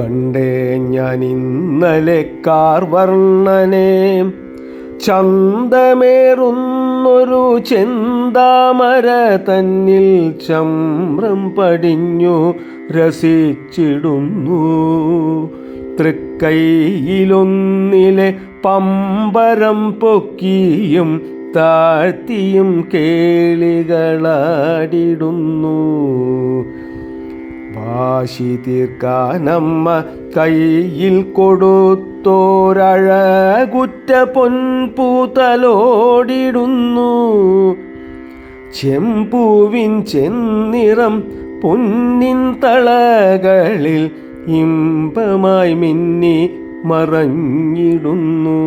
കണ്ടേ ഞാൻ ഇന്നലെ കാർവർണനെ ചന്തമേറുന്നൊരു ചെന്താമര തന്നിൽ ചമ്രം പടിഞ്ഞു രസിച്ചിടുന്നു. തൃക്കൈയിലൊന്നിലെ പമ്പരം പൊക്കിയും താഴ്ത്തിയും കേളികളാടിടുന്നു. വാശി തീർക്കാനമ്മ കയ്യിൽ കൊടുത്തോരഴകുറ്റ പൊൻപൂതലോടിടുന്നു. ചെമ്പൂവിൻ ചെന്നിറം പൊന്നിൻ തളകളിൽ ഇമ്പമായി മിന്നി മറഞ്ഞിടുന്നു.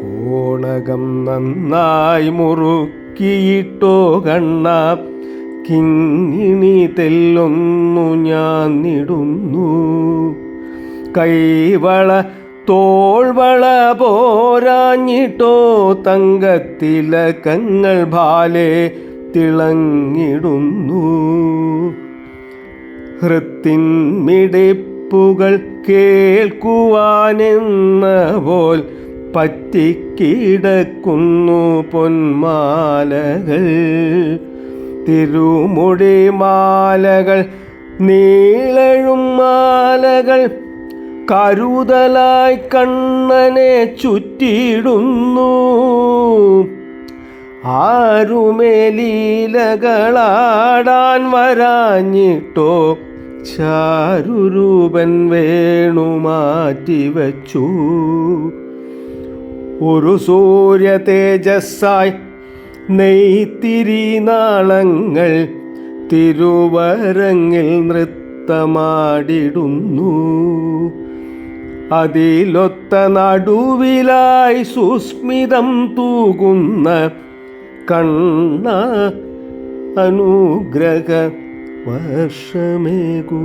കോണകം നന്നായി മുറുക്കിയിട്ടോ കണ്ണ കിങ്ങിണി തെല്ലൊന്നു ഞാൻ നിടുന്നു കൈവള തോൾവള പോരാഞ്ഞിട്ടോ തങ്കത്തിലകങ്ങൾ ഭാലെ തിളങ്ങിടുന്നു. ഹൃത്തിൻമിടിപ്പുകൾ കേൾക്കുവാനെന്ന പോൽ പറ്റിക്കിടക്കുന്നു പൊന്മാലകൾ. തിരുമുടി മാലകൾ നീളഴും മാലകൾ കരുതലായി കണ്ണനെ ചുറ്റിയിടുന്നു. ആരുമേലീലകളാടാൻ വരാഞ്ഞിട്ടോ? ചാരുരൂപൻ വേണു മാറ്റിവച്ചു. ഒരു സൂര്യ തേജസ്സായി നെയ്ത്തിരി നാളങ്ങൾ തിരുവരങ്ങിൽ നൃത്തമാടിടുന്നു. അതിലൊത്ത നടുവിലായി സുസ്മിതം തൂകുന്ന കണ്ണ അനുഗ്രഹ വർഷമേകൂ.